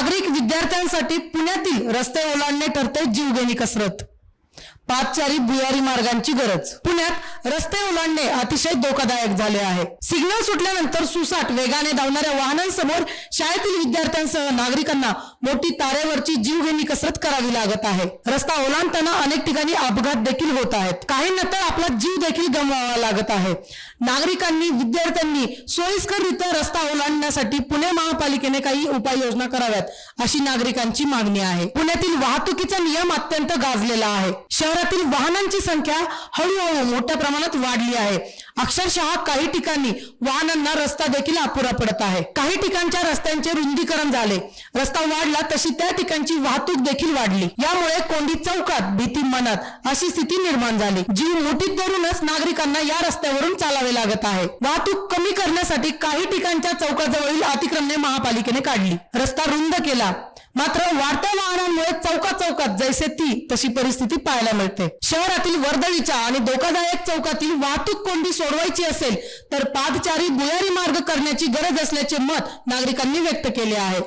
नागरिक विद्यार्थ्यांसाठी पुण्यातील रस्ते ओलांडणे ठरते जीवघेणी कसरत. पाचचारी भुयारी मार्गांची गरज. पुण्यात रस्ते ओलांडणे अतिशय धोकादायक झाले आहे. सिग्नल सुटल्यानंतर सुसाट वेगाने धावणाऱ्या वाहनांसमोर शाळेतील विद्यार्थ्यांसह नागरिकांना मोठी तारेवरची जीवघेणी कसरत करावी लागत आहे. रस्ता ओलांडताना अनेक ठिकाणी अपघात देखील होत आहेत. काहींना तर आपला जीव देखील गमवावा लागत आहे. नागरिकांनी विद्यार्थ्यांनी सोयीस्कररित्या रस्ता ओलांडण्यासाठी पुणे महापालिकेने काही उपाययोजना कराव्यात अशी नागरिकांची मागणी आहे. पुण्यातील वाहतुकीचा नियम अत्यंत गाजलेला आहे. शहरातील वाहनांची संख्या हळूहळू मोठ्या प्रमाणात वाढली आहे. अक्षरशः काही ठिकाणी वाहनांना रस्ता देखील अपुरा पडत आहे. काही ठिकाणच्या रस्त्यांचे रुंदीकरण झाले. रस्ता वाढला तशी त्या ठिकाणची वाहतूक देखील वाढली. यामुळे कोंडी चौकात भीती मनात अशी स्थिती निर्माण झाली. जीव मोठी धरूनच नागरिकांना या रस्त्यावरून चालावे लागत आहे. वाहतूक कमी करण्यासाठी काही ठिकाणच्या चौकाजवळील अतिक्रमणे महापालिकेने काढली. रस्ता रुंद केला. मात्र वाढत्या वाहनांमुळे चौका चौकात जैसे ती तशी परिस्थिती पाहायला मिळते. शहरातील वर्दळीच्या आणि धोकादायक चौकातील वाहतूक कोंडी सोडवायची असेल तर पादचारी भुयारी मार्ग करण्याची गरज असल्याचे मत नागरिकांनी व्यक्त केले आहे.